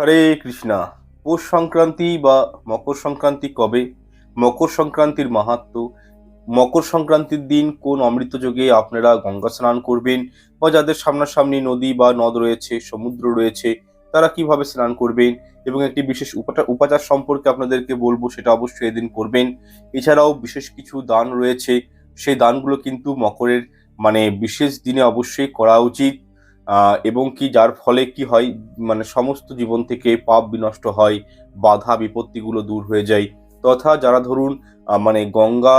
হরে কৃষ্ণা। পৌষ সংক্রান্তি বা মকর সংক্রান্তি কবে? মকর সংক্রান্তির মাহাত্ম। মকর সংক্রান্তির দিন কোন অমৃত যোগে আপনারা গঙ্গা স্নান করবেন বা যাদের সামনাসামনি নদী বা নদ রয়েছে, সমুদ্র রয়েছে, তারা কীভাবে স্নান করবেন এবং একটি বিশেষ উপাচার সম্পর্কে আপনাদেরকে বলব সেটা অবশ্যই এদিন করবেন। এছাড়াও বিশেষ কিছু দান রয়েছে। সেই দানগুলো কিন্তু মকরের মানে বিশেষ দিনে অবশ্যই করা উচিত। এবং কি যার ফলে কি হয় মানে সমস্ত জীবন থেকে পাপ বিনষ্ট হয়, বাধা বিপত্তিগুলো দূর হয়ে যায়। তথা যারা ধরুন মানে গঙ্গা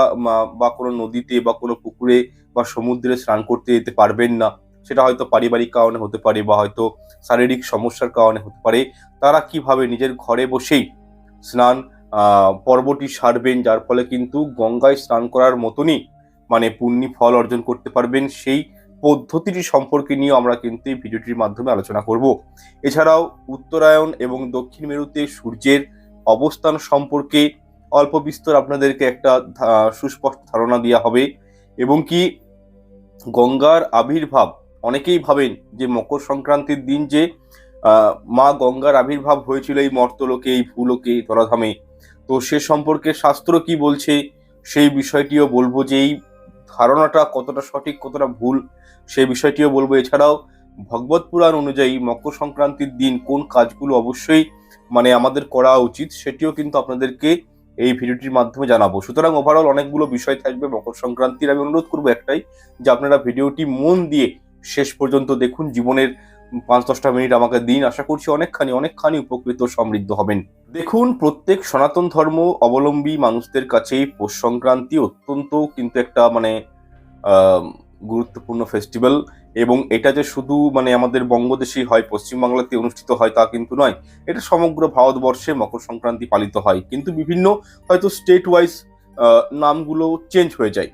বা কোনো নদীতে বা কোনো পুকুরে বা সমুদ্রে স্নান করতে যেতে পারবেন না, সেটা হয়তো পারিবারিক কারণে হতে পারে বা হয়তো শারীরিক সমস্যার কারণে হতে পারে, তারা কীভাবে নিজের ঘরে বসেই স্নান পর্বটি সারবেন, যার ফলে কিন্তু গঙ্গায় স্নান করার মতনই মানে পুণ্যি ফল অর্জন করতে পারবেন, সেই পদ্ধতিটি সম্পর্কে নিয়ে আমরা কিন্তু এই ভিডিওটির মাধ্যমে আলোচনা করব। এছাড়াও উত্তরায়ণ এবং দক্ষিণ মেরুতে সূর্যের অবস্থান সম্পর্কে অল্প বিস্তর আপনাদেরকে একটা সুস্পষ্ট ধারণা দেওয়া হবে এবং কি গঙ্গার আবির্ভাব, অনেকেই ভাবেন যে মকর সংক্রান্তির দিন যে মা গঙ্গার আবির্ভাব হয়েছিল এই মর্তলোকে, এই ভূলোকে ধরাধামে তো সে সম্পর্কে শাস্ত্র কি বলছে সেই বিষয়টিও বলব যে এই ধারণাটা কতটা সঠিক, কতটা ভুল সে বিষয়টিও বলব। এছাড়াও ভগবত পুরাণ অনুযায়ী মকর সংক্রান্তির দিন কোন কাজগুলো অবশ্যই মানে আমাদের করা উচিত সেটিও কিন্তু আপনাদেরকে এই ভিডিওটির মাধ্যমে জানাব। সুতরাং ওভারঅল অনেকগুলো বিষয় থাকবে মকর সংক্রান্তির। আমি অনুরোধ করব একটাই, যে আপনারা ভিডিওটি মন দিয়ে শেষ পর্যন্ত দেখুন, জীবনের পাঁচ দশটা মিনিট আমাকে দিন। আশা করছি অনেকখানি অনেকখানি উপকৃত সমৃদ্ধ হবেন। দেখুন, প্রত্যেক সনাতন ধর্ম অবলম্বী মানুষদের কাছে পৌষ সংক্রান্তি অত্যন্ত কিন্তু একটা মানে গুরুত্বপূর্ণ ফেস্টিভ্যাল এবং এটা যে শুধু মানে আমাদের বঙ্গদেশেই হয়, পশ্চিমবাংলাতে অনুষ্ঠিত হয় তা কিন্তু নয়। এটা সমগ্র ভারতবর্ষে মকর সংক্রান্তি পালিত হয়। কিন্তু বিভিন্ন হয়তো স্টেট ওয়াইজ নামগুলো চেঞ্জ হয়ে যায়।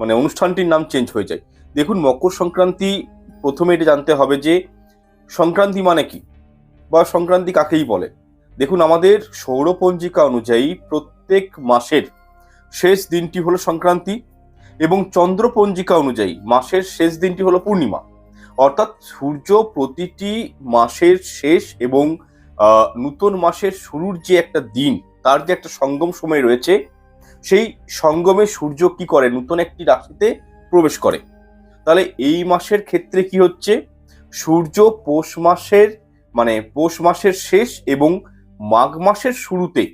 মানে অনুষ্ঠানটির নাম চেঞ্জ হয়ে যায়। দেখুন, মকর সংক্রান্তি প্রথমে এটা জানতে হবে যে সংক্রান্তি মানে কি? বা সংক্রান্তি কাকেই বলে? দেখুন, আমাদের সৌরপঞ্জিকা অনুযায়ী প্রত্যেক মাসের শেষ দিনটি হলো সংক্রান্তি এবং চন্দ্রপঞ্জিকা অনুযায়ী মাসের শেষ দিনটি হলো পূর্ণিমা। অর্থাৎ সূর্য প্রতিটি মাসের শেষ এবং নূতন মাসের শুরুর যে একটা দিন, তার যে একটা সঙ্গম সময় রয়েছে, সেই সঙ্গমে সূর্য কি করে? নূতন একটি রাশিতে প্রবেশ করে। তাহলে এই মাসের ক্ষেত্রে কি হচ্ছে? সূর্য পৌষ মাসের মানে পৌষ মাসের শেষ এবং মাঘ মাসের শুরুতে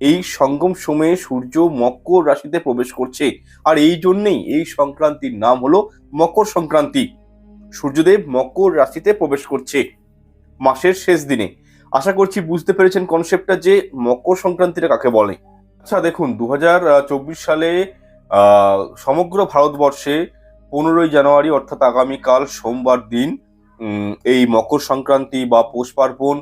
এই সঙ্গম সময়ে সূর্য মকর রাশিতে প্রবেশ করছে। আর এই জন্যেই এই সংক্রান্তির নাম হলো মকর সংক্রান্তি। সূর্যদেব মকর রাশিতে প্রবেশ করছে মাসের শেষ দিনে। আশা করছি বুঝতে পেরেছেন কনসেপ্টটা যে মকর সংক্রান্তিটা কাকে বলে। আচ্ছা দেখুন দু হাজার চব্বিশ সালে সমগ্র ভারতবর্ষে পনেরোই জানুয়ারি, অর্থাৎ আগামীকাল সোমবার দিন এই মকর সংক্রান্তি বা পৌষ পার্বণ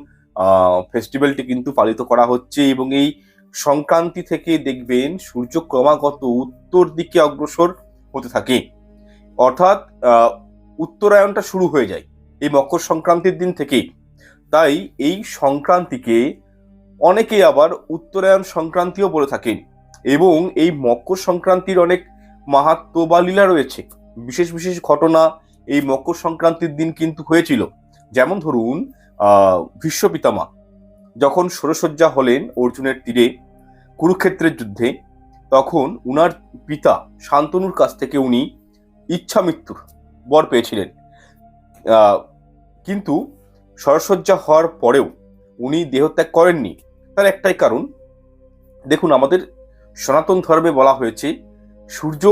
ফেস্টিভ্যালটি কিন্তু পালিত করা হচ্ছে এবং এই সংক্রান্তি থেকে দেখবেন সূর্য ক্রমাগত উত্তর দিকে অগ্রসর হতে থাকে। অর্থাৎ উত্তরায়ণটা শুরু হয়ে যায় এই মকর সংক্রান্তির দিন থেকেই। তাই এই সংক্রান্তিকে অনেকেই আবার উত্তরায়ণ সংক্রান্তিও বলে থাকেন এবং এই মকর সংক্রান্তির অনেক মাহাত্ম বা লীলা রয়েছে। বিশেষ বিশেষ ঘটনা এই মকর সংক্রান্তির দিন কিন্তু হয়েছিল। যেমন ধরুন ভীষ্ম পিতামা যখন ষোড়শয্যা হলেন অর্জুনের তীরে কুরুক্ষেত্রের যুদ্ধে, তখন উনার পিতা শান্তনুর কাছ থেকে উনি ইচ্ছা মৃত্যুর বর পেয়েছিলেন। কিন্তু সরসজ্জা হওয়ার পরেও উনি দেহত্যাগ করেননি। তার একটাই কারণ, দেখুন আমাদের সনাতন ধর্মে বলা হয়েছে, সূর্য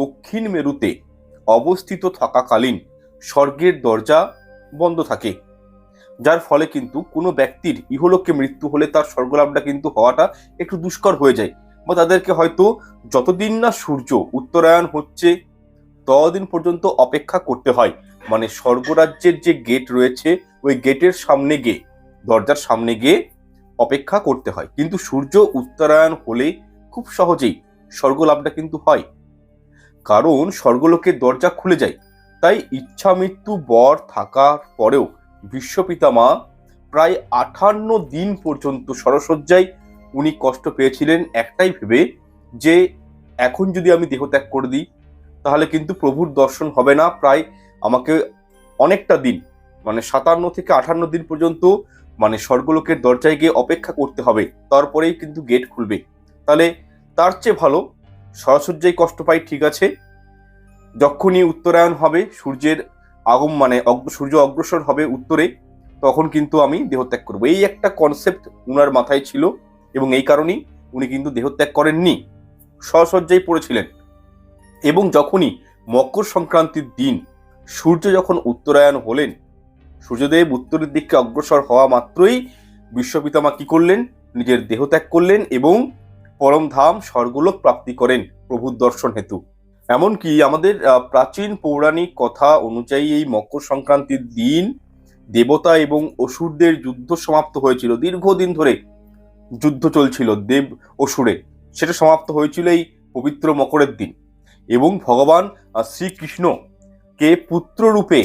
দক্ষিণ মেরুতে অবস্থিত থাকাকালীন স্বর্গের দরজা বন্ধ থাকে। যার ফলে কিন্তু কোনো ব্যক্তির ইহলোকে মৃত্যু হলে তার স্বর্গলাভটা কিন্তু হওয়াটা একটু দুষ্কর হয়ে যায় বা তাদেরকে হয়তো যতদিন না সূর্য উত্তরায়ণ হচ্ছে, ততদিন পর্যন্ত অপেক্ষা করতে হয়। মানে স্বর্গরাজ্যের যে গেট রয়েছে, ওই গেটের সামনে গিয়ে, দরজার সামনে গিয়ে অপেক্ষা করতে হয়। কিন্তু সূর্য উত্তরায়ণ হলে খুব সহজেই স্বর্গলাভটা কিন্তু হয়। কারণ স্বর্গলোকের দরজা খুলে যায়। তাই ইচ্ছা মৃত্যু বর থাকার পরেও বিশ্বপিতামা প্রায় আঠান্ন দিন পর্যন্ত সরসজ্জায় উনি কষ্ট পেয়েছিলেন একটাই ভেবে যে, এখন যদি আমি দেহত্যাগ করে দিই, তাহলে কিন্তু প্রভুর দর্শন হবে না। প্রায় আমাকে অনেকটা দিন মানে সাতান্ন থেকে আঠান্ন দিন পর্যন্ত মানে স্বর্গলোকের দরজায় গিয়ে অপেক্ষা করতে হবে। তারপরেই কিন্তু গেট খুলবে। তাহলে তার চেয়ে ভালো সরসজ্জায় কষ্ট পাই, ঠিক আছে। যখনই উত্তরায়ণ হবে, সূর্যের আগম মানে সূর্য অগ্রসর হবে উত্তরে, তখন কিন্তু আমি দেহত্যাগ করব। এই একটা কনসেপ্ট উনার মাথায় ছিল এবং এই কারণেই উনি কিন্তু দেহত্যাগ করেননি। সশয্যায় পড়েছিলেন। এবং যখনই মকর সংক্রান্তির দিন, সূর্য যখন উত্তরায়ণ হলেন, সূর্যদেব উত্তরের দিকে অগ্রসর হওয়া মাত্রই বিশ্বপিতামা কি করলেন? নিজের দেহত্যাগ করলেন এবং পরম ধাম স্বর্গলোক প্রাপ্তি করেন প্রভুর দর্শন হেতু। এমনকি আমাদের প্রাচীন পৌরাণিক কথা অনুযায়ী এই মকর সংক্রান্তির দিন দেবতা এবং অসুরদের যুদ্ধ সমাপ্ত হয়েছিল, দীর্ঘদিন ধরে যুদ্ধ চলছিল দেব অসুরে। সেটা সমাপ্ত হয়েছিল এই পবিত্র মকরের দিন। এবং ভগবান শ্রীকৃষ্ণকে পুত্ররূপে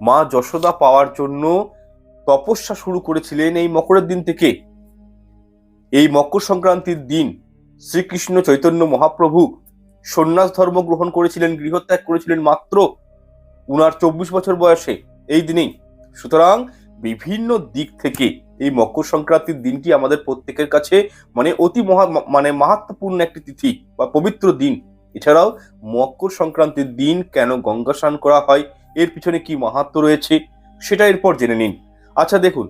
মা যশোদা পাওয়ার জন্য তপস্যা শুরু করেছিলেন এই মকরের দিন থেকে। এই মকর সংক্রান্তির দিন শ্রীকৃষ্ণ চৈতন্য মহাপ্রভু সন্ন্যাস ধর্ম গ্রহণ করেছিলেন, গৃহত্যাগ করেছিলেন মাত্র উনার চব্বিশ বছর বয়সে এই দিনেই। সুতরাং বিভিন্ন দিক থেকে এই মকর সংক্রান্তির দিনটি আমাদের প্রত্যেকের কাছে মানে অতি মহা মানে মাহাত্মপূর্ণ একটি তিথি বা পবিত্র দিন। এছাড়াও মকর সংক্রান্তির দিন কেন গঙ্গা স্নান করা হয়, এর পিছনে কি মাহাত্ম রয়েছে, সেটা এরপর জেনে নিন। আচ্ছা দেখুন,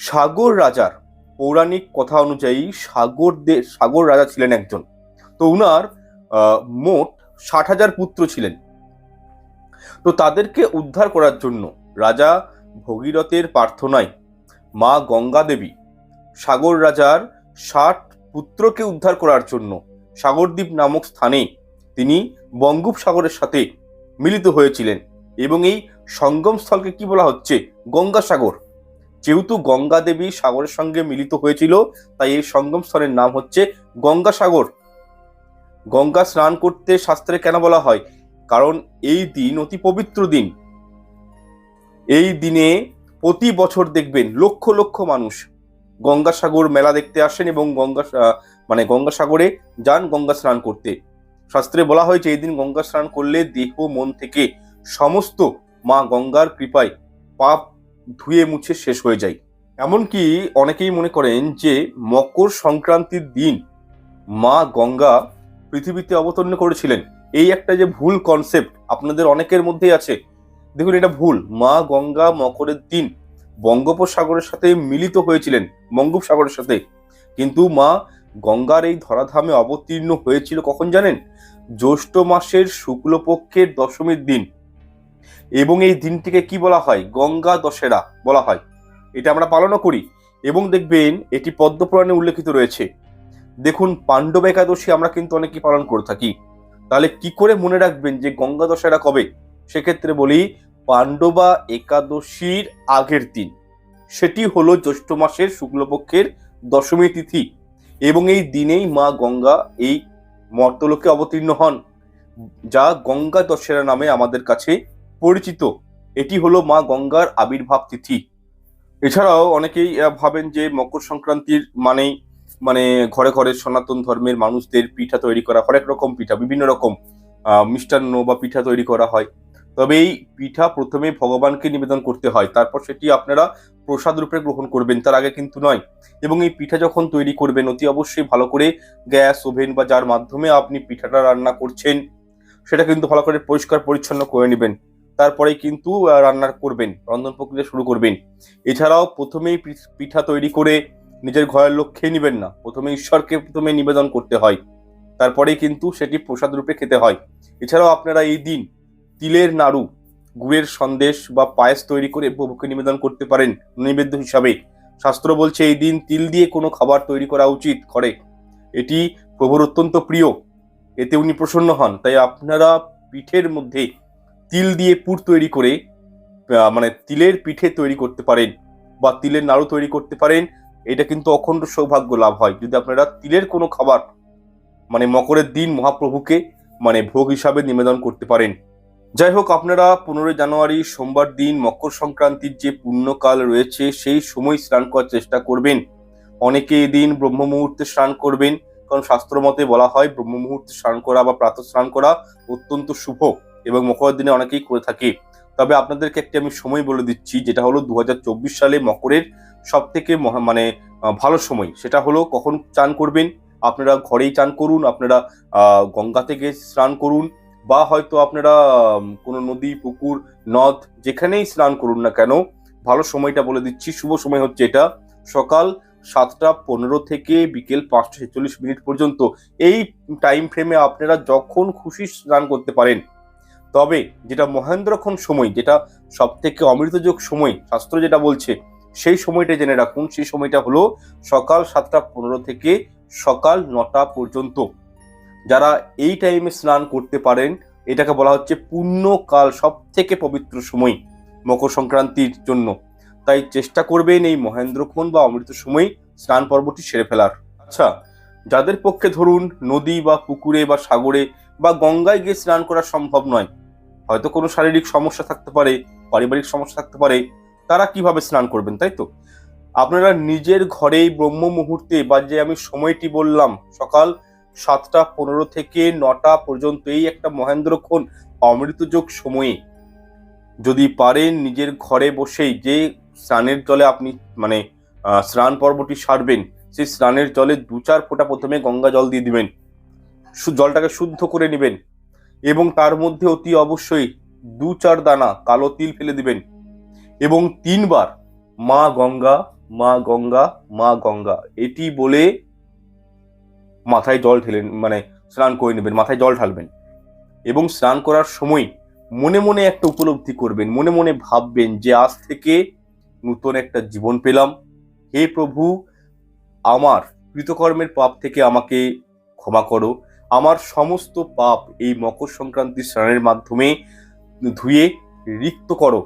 সাগর রাজার পৌরাণিক কথা অনুযায়ী সাগর দে, সাগর রাজা ছিলেন একজন। তো উনার মোট ষাট হাজার পুত্র ছিলেন। তো তাদেরকে উদ্ধার করার জন্য রাজা ভগীরথের প্রার্থনায় মা গঙ্গা দেবী সাগর রাজার ষাট পুত্রকে উদ্ধার করার জন্য সাগরদ্বীপ নামক স্থানে তিনি বঙ্গোপসাগরের সাথে মিলিত হয়েছিলেন এবং এই সঙ্গম স্থলকে কি বলা হচ্ছে? গঙ্গাসাগর। যেহেতু গঙ্গা দেবী সাগরের সঙ্গে মিলিত হয়েছিল, তাই এই সঙ্গম স্থলের নাম হচ্ছে গঙ্গাসাগর। গঙ্গা স্নান করতে শাস্ত্রে কেন বলা হয়? কারণ এই দিন অতি পবিত্র দিন। এই দিনে প্রতি বছর দেখবেন লক্ষ লক্ষ মানুষ গঙ্গাসাগর মেলা দেখতে আসেন এবং গঙ্গা মানে গঙ্গাসাগরে যান গঙ্গা স্নান করতে। শাস্ত্রে বলা হয়েছে, এই দিন গঙ্গা স্নান করলে দেহ, মন থেকে সমস্ত মা গঙ্গার কৃপায় পাপ ধুয়ে মুছে শেষ হয়ে যায়। এমনকি অনেকেই মনে করেন যে মকর সংক্রান্তির দিন মা গঙ্গা পৃথিবীতে অবতরণ করেছিলেন। এই একটা যে ভুল কনসেপ্ট আপনাদের অনেকের মধ্যেই আছে। দেখুন, এটা ভুল। মা গঙ্গা মকরের দিন বঙ্গোপসাগরের সাথে মিলিত হয়েছিলেন, বঙ্গোপসাগরের সাথে। কিন্তু মা গঙ্গার এই ধরাধামে অবতীর্ণ হয়েছিল কখন জানেন? জ্যৈষ্ঠ মাসের শুক্লপক্ষের দশমীর দিন। এবং এই দিনটিকে কি বলা হয়? গঙ্গা দশেরা বলা হয়। এটা আমরা পালনও করি এবং দেখবেন এটি পদ্মপুরাণে উল্লেখিত রয়েছে। দেখুন, পাণ্ডব একাদশী আমরা কিন্তু অনেকেই পালন করে থাকি। তাহলে কি করে মনে রাখবেন যে গঙ্গা দশেরা কবে? সেক্ষেত্রে বলি, পাণ্ডবা একাদশীর আগের দিন। সেটি হলো জ্যৈষ্ঠ মাসের শুক্লপক্ষের দশমী তিথি এবং এই দিনেই মা গঙ্গা এই মর্তলোকে অবতীর্ণ হন, যা গঙ্গা দশেরা নামে আমাদের কাছে পরিচিত। এটি হলো মা গঙ্গার আবির্ভাব তিথি। এছাড়াও অনেকেই ভাবেন যে মকর সংক্রান্তির মানেই মানে ঘরে ঘরে সনাতন ধর্মের মানুষদের পিঠা তৈরি করা, হরেক রকম পিঠা, বিভিন্ন রকম মিষ্টান্ন বা পিঠা তৈরি করা হয়। তবে এই পিঠা প্রথমে ভগবানকে নিবেদন করতে হয়, তারপর সেটি আপনারা প্রসাদ রূপে গ্রহণ করবেন, তার আগে কিন্তু নয়। এবং এই পিঠা যখন তৈরি করবেন, অতি অবশ্যই ভালো করে গ্যাস, ওভেন বা যার মাধ্যমে আপনি পিঠাটা রান্না করছেন, সেটা কিন্তু ভালো করে পরিষ্কার পরিচ্ছন্ন করে নেবেন। তারপরে কিন্তু রান্না করবেন, রন্ধন প্রক্রিয়া শুরু করবেন। এছাড়াও প্রথমেই পিঠা তৈরি করে নিজের ঘরের লোক খেয়ে নেবেন না। প্রথমে ঈশ্বরকে প্রথমে নিবেদন করতে হয়। তারপরে কিন্তু সেটি প্রসাদ রূপে খেতে হয়। এছাড়াও আপনারা এই দিন তিলের নাড়ু, গুড়ের সন্দেশ বা পায়েস তৈরি করে প্রভুকে নিবেদন করতে পারেন নৈবেদ্য হিসাবে। শাস্ত্র বলছে, এই দিন তিল দিয়ে কোনো খাবার তৈরি করা উচিত ঘরে। এটি প্রভুর অত্যন্ত প্রিয়। এতে উনি প্রসন্ন হন। তাই আপনারা পিঠের মধ্যে তিল দিয়ে পুর তৈরি করে মানে তিলের পিঠে তৈরি করতে পারেন বা তিলের নাড়ু তৈরি করতে পারেন, এটা কিন্তু অখণ্ড সৌভাগ্য লাভ হয়। যদি আপনারা তিলের কোনো খাবার মানে মকরের দিন মহাপ্রভুকে মানে ভোগ হিসাবে নিবেদন করতে পারেন। যাই হোক, আপনারা পনেরোই জানুয়ারি সোমবার দিন মকর সংক্রান্তির যে পুণ্যকাল রয়েছে, সেই সময় স্নান করার চেষ্টা করবেন। অনেকে এই দিন ব্রহ্ম মুহূর্তে স্নান করবেন, কারণ শাস্ত্র মতে বলা হয়, ব্রহ্ম মুহূর্তে স্নান করা বা প্রাতঃ স্নান করা অত্যন্ত শুভ। এবং মকরের দিনে অনেকেই করে থাকে। তবে আপনাদেরকে একটি আমি সময় বলে দিচ্ছি, যেটা হলো দু হাজার চব্বিশ সালে মকরের সব থেকে মানে ভালো সময়। সেটা হলো কখন চান করবেন, আপনারা ঘরেই চান করুন, আপনারা গঙ্গা থেকে স্নান করুন, বা হয়তো আপনারা কোনো নদী, পুকুর, নদ, যেখানেই স্নান করুন না কেন, ভালো সময়টা বলে দিচ্ছি। শুভ সময় হচ্ছে এটা সকাল সাতটা পনেরো থেকে বিকেল পাঁচটা ছেচল্লিশ মিনিট পর্যন্ত। এই টাইম ফ্রেমে আপনারা যখন খুশি স্নান করতে পারেন তবে যেটা মহেন্দ্রক্ষণ সময়, যেটা সব থেকে অমৃতযোগ সময়, শাস্ত্র যেটা বলছে, সেই সময়টা জেনে রাখুন। সেই সময়টা হলো সকাল সাতটা পনেরো থেকে সকাল নটা পর্যন্ত। যারা এই টাইমে স্নান করতে পারেন, এটাকে বলা হচ্ছে পুণ্যকাল সব থেকে পবিত্র সময় মকর সংক্রান্তির জন্য। তাই চেষ্টা করবেন এই মহেন্দ্রক্ষণ বা অমৃত সময় স্নান পর্বটি সেরে ফেলার। আচ্ছা যাদের পক্ষে ধরুন নদী বা পুকুরে বা সাগরে বা গঙ্গায় গিয়ে স্নান করা সম্ভব নয়। হয়তো কোনো শারীরিক সমস্যা থাকতে পারে, পারিবারিক সমস্যা থাকতে পারে, তারা কীভাবে স্নান করবেন, তাই তো? আপনারা নিজের ঘরেই ব্রহ্ম মুহূর্তে বা যে আমি সময়টি বললাম, সকাল সাতটা পনেরো থেকে নটা পর্যন্ত এই একটা মহেন্দ্রক্ষণ অমৃতযোগ সময়ে যদি পারেন নিজের ঘরে বসেই যে স্নানের জলে আপনি মানে স্নান পর্বটি সারবেন, সেই স্নানের জলে দু চার ফোঁটা প্রথমে গঙ্গা জল দিয়ে দিবেন। জলটাকে শুদ্ধ করে নেবেন এবং তার মধ্যে অতি অবশ্যই দু চার দানা কালো তিল ফেলে দিবেন। এবং তিনবার মা গঙ্গা মা গঙ্গা মা গঙ্গা এটি বলে মাথায় জল ঢেলেন মানে স্নান করে নেবেন, মাথায় জল ঢালবেন। এবং স্নান করার সময় মনে মনে একটা উপলব্ধি করবেন, মনে মনে ভাববেন যে আজ থেকে নতুন একটা জীবন পেলাম। হে প্রভু, আমার কৃতকর্মের পাপ থেকে আমাকে ক্ষমা করো। আমার সমস্ত পাপ এই মকর সংক্রান্তি স্নানের মাধ্যমে ধুয়ে রিক্ত করো।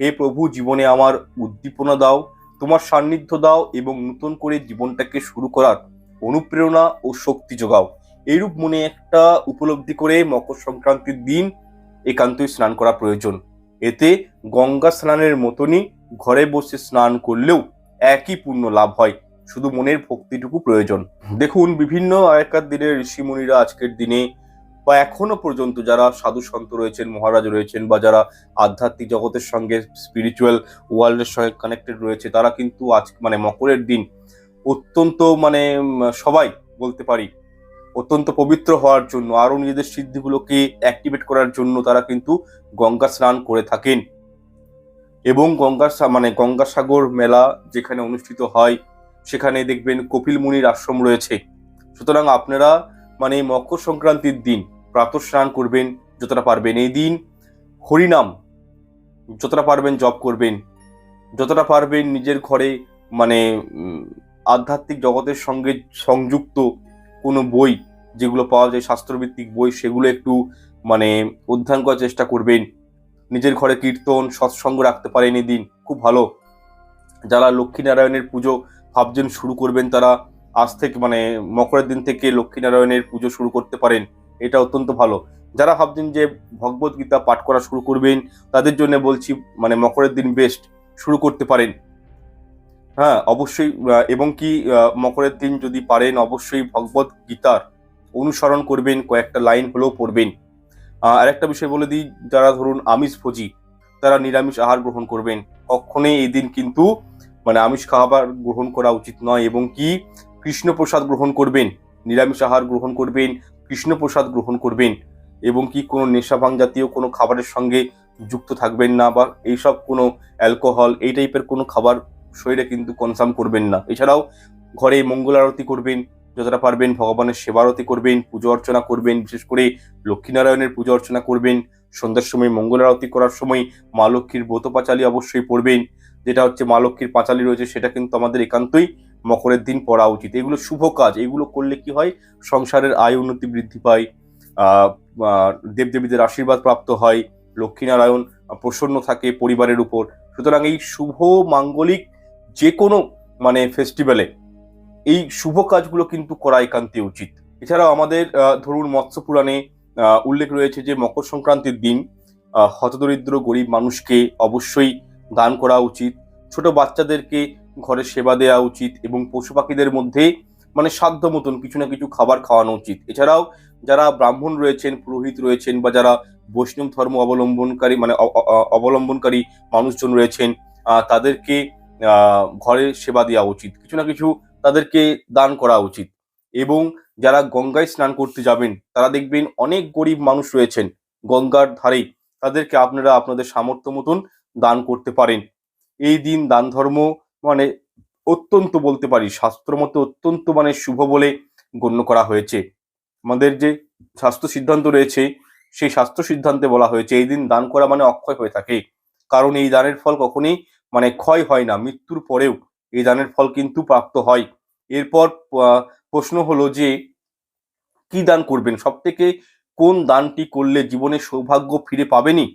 হে প্রভু, জীবনে আমার উদ্দীপনা দাও, তোমার সান্নিধ্য দাও এবং নতুন করে জীবনটাকে শুরু করার অনুপ্রেরণা ও শক্তি যোগাও। এইরূপ মনে একটা উপলব্ধি করে মকর সংক্রান্তির দিন একান্তই স্নান করা প্রয়োজন। এতে গঙ্গা স্নানের মতনই ঘরে বসে স্নান করলেও একই পূর্ণ লাভ হয়। শুধু মনের ভক্তিটুকু প্রয়োজন। দেখুন, বিভিন্ন আগেকার দিনের ঋষিমুনিরা আজকের দিনে বা এখনও পর্যন্ত যারা সাধু সন্ত রয়েছেন, মহারাজ রয়েছেন বা যারা আধ্যাত্মিক জগতের সঙ্গে স্পিরিচুয়াল ওয়ার্ল্ডের সঙ্গে কানেক্টেড রয়েছে, তারা কিন্তু আজ মানে মকরের দিন অত্যন্ত মানে সবাই বলতে পারি, অত্যন্ত পবিত্র হওয়ার জন্য, আরও নিজেদের সিদ্ধিগুলোকে অ্যাক্টিভেট করার জন্য তারা কিন্তু গঙ্গা স্নান করে থাকেন। এবং গঙ্গা মানে গঙ্গাসাগর মেলা যেখানে অনুষ্ঠিত হয় সেখানে দেখবেন কপিল মুনির আশ্রম রয়েছে। সুতরাং আপনারা মানে মকর সংক্রান্তির দিন প্রাতঃ স্নান করবেন, যতটা পারবেন। এই দিন হরিনাম যতটা পারবেন জপ করবেন। যতটা পারবেন নিজের ঘরে মানে আধ্যাত্মিক জগতের সঙ্গে সংযুক্ত কোনো বই যেগুলো পাওয়া যায়, শাস্ত্রভিত্তিক বই, সেগুলো একটু মানে অধ্যয়ন করার চেষ্টা করবেন। নিজের ঘরে কীর্তন, সৎসঙ্গ রাখতে পারেন এই দিন। খুব ভালো। যারা লক্ষ্মীনারায়ণের পুজো ভাবছেন শুরু করবেন তারা। আজ থেকে মানে মকরের দিন থেকে লক্ষ্মীনারায়ণের পুজো শুরু করতে পারেন। এটা অত্যন্ত ভালো। যারা ভাবছেন যে ভগবত গীতা পাঠ করা শুরু করবেন তাদের জন্য বলছি মানে মকরের দিন বেস্ট শুরু করতে পারেন। হ্যাঁ অবশ্যই এবং কি মকরের দিন যদি পারেন অবশ্যই ভগবত গীতার অনুসরণ করবেন কয়েকটা লাইন হলেও পড়বেন। আহ, আরেকটা বিষয় বলে দিই যারা ধরুন আমিষ ভোজি তারা নিরামিষ আহার গ্রহণ করবেন। কখনোই এই দিন কিন্তু মানে আমিষ খাবার গ্রহণ করা উচিত নয় এবং কি? কৃষ্ণপ্রসাদ গ্রহণ করবেন, নিরামিষ আহার গ্রহণ করবেন, কৃষ্ণপ্রসাদ গ্রহণ করবেন এবং কি কোনো নেশাভাং জাতীয় কোনো খাবারের সঙ্গে যুক্ত থাকবেন না বা এইসব কোনো অ্যালকোহল এই টাইপের কোনো খাবার শরীরে কিন্তু কনসাম করবেন না। এছাড়াও ঘরে মঙ্গল আরতি করবেন, যতটা পারবেন ভগবানের সেবা আরতি করবেন, পুজো অর্চনা করবেন, বিশেষ করে লক্ষ্মীনারায়ণের পুজো অর্চনা করবেন, সন্ধ্যার সময় মঙ্গল আরতি করার সময় মা লক্ষ্মীর ব্রত পাঁচালী অবশ্যই পড়বেন যেটা হচ্ছে মা লক্ষ্মীর পাঁচালী রয়েছে, সেটা কিন্তু আমাদের একান্তই মকরের দিন পড়া উচিত। এগুলো শুভ কাজ, এগুলো করলে কি হয়? সংসারের আয় উন্নতি বৃদ্ধি পায় দেবদেবীদের আশীর্বাদ প্রাপ্ত হয়, লক্ষ্মীনারায়ণ প্রসন্ন থাকে পরিবারের উপর। সুতরাং এই শুভ, মাঙ্গলিক যে কোনো মানে ফেস্টিভ্যালে এই শুভ কাজগুলো কিন্তু করা একান্তে উচিত। এছাড়াও আমাদের ধরুন মৎস্য পুরাণে উল্লেখ রয়েছে যে মকর সংক্রান্তির দিন হতদরিদ্র গরিব মানুষকে অবশ্যই দান করা উচিত, ছোট বাচ্চাদেরকে ঘরে সেবা দেওয়া উচিত এবং পশু পাখিদের মধ্যে মানে সাধ্য মতন কিছু না কিছু খাবার খাওয়ানো উচিত। এছাড়াও যারা ব্রাহ্মণ রয়েছেন, পুরোহিত রয়েছেন বা যারা বৈষ্ণব ধর্ম অবলম্বনকারী মানে অবলম্বনকারী মানুষজন রয়েছেন তাদেরকে ঘরে সেবা দেওয়া উচিত, কিছু না কিছু তাদেরকে দান করা উচিত। এবং যারা গঙ্গায় স্নান করতে যাবেন, তারা দেখবেন অনেক গরিব মানুষ রয়েছেন গঙ্গার ধারেই। তাদেরকে আপনারা আপনাদের সামর্থ্য মতন দান করতে পারেন। এই দিন দান ধর্ম মানে অত্যন্ত বলতে পারি, শাস্ত্র মতে অত্যন্ত মানে শুভ বলে গণ্য করা হয়েছে। আমাদের যে স্বাস্থ্য সিদ্ধান্ত রয়েছে, সেই স্বাস্থ্য সিদ্ধান্তে বলা হয়েছে, এই দিন দান করা মানে অক্ষয় হয়ে থাকে। কারণ এই দানের ফল কখনই মানে ক্ষয় হয় না, মৃত্যুর পরেও এই দানের ফল কিন্তু প্রাপ্ত হয়। এরপর প্রশ্ন হলো যে, কি দান করবেন? সব থেকে কোন দানটি করলে জীবনে সৌভাগ্য ফিরে পাবেনই?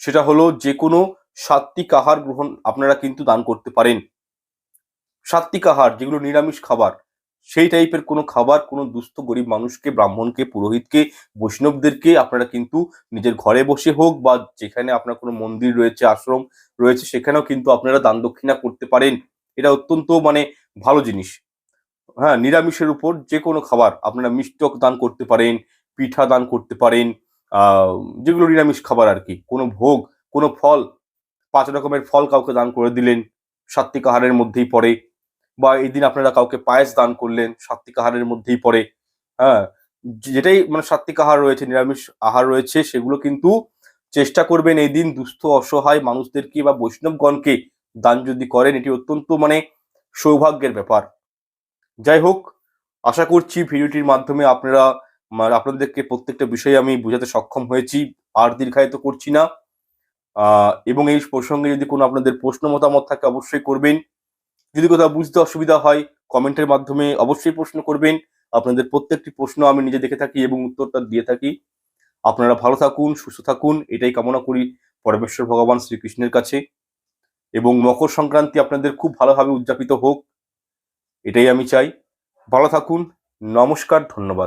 সেটা হলো যে কোনো সাত্বিক আহার গ্রহণ আপনারা কিন্তু দান করতে পারেন। সাত্বিক আহার, যেগুলো নিরামিষ খাবার, সেই টাইপের কোনো খাবার কোনো দুস্থ গরিব মানুষকে, ব্রাহ্মণকে, পুরোহিতকে, বৈষ্ণবদেরকে আপনারা কিন্তু নিজের ঘরে বসে হোক বা যেখানে আপনার কোনো মন্দির রয়েছে, আশ্রম রয়েছে, সেখানেও কিন্তু আপনারা দান দক্ষিণা করতে পারেন। এটা অত্যন্ত মানে ভালো জিনিস। হ্যাঁ নিরামিষের উপর যে কোনো খাবার আপনারা মিষ্টক দান করতে পারেন, পিঠা দান করতে পারেন যেগুলো নিরামিষ খাবার আর কি। কোনো ভোগ, কোনো ফল পাঁচ রকমের ফল কাউকে দান করে দিলেন সাত্বিক আহারের মধ্যেই পড়ে। বা এই দিন আপনারা কাউকে পায়েস দান করলেন সাত্বিক আহারের মধ্যেই পড়ে। হ্যাঁ যেটাই মানে সাত্বিক আহার রয়েছে, নিরামিষ আহার রয়েছে, সেগুলো কিন্তু চেষ্টা করবেন এই দিন দুস্থ, অসহায় মানুষদেরকে বা বৈষ্ণবগণকে দান যদি করেন, এটি অত্যন্ত মানে সৌভাগ্যের ব্যাপার। যাই হোক, আশা করছি ভিডিওটির মাধ্যমে আপনারা, আপনাদেরকে প্রত্যেকটা বিষয়ে আমি বোঝাতে সক্ষম হয়েছি, আর দীর্ঘায়িত করছি না। এবং এই প্রসঙ্গে যদি কোনো আপনাদের প্রশ্ন মতামত থাকে, অবশ্যই করবেন। যদি কোথাও বুঝতে অসুবিধা হয়, কমেন্টের মাধ্যমে অবশ্যই প্রশ্ন করবেন। আপনাদের প্রত্যেকটি প্রশ্ন আমি নিজে দেখে থাকি এবং উত্তরটা দিয়ে থাকি। আপনারা ভালো থাকুন, সুস্থ থাকুন, এটাই কামনা করি পরমেশ্বর ভগবান শ্রীকৃষ্ণের কাছে। এবং মকর সংক্রান্তি আপনাদের খুব ভালোভাবে উদযাপিত হোক, এটাই আমি চাই। ভালো থাকুন, নমস্কার, ধন্যবাদ।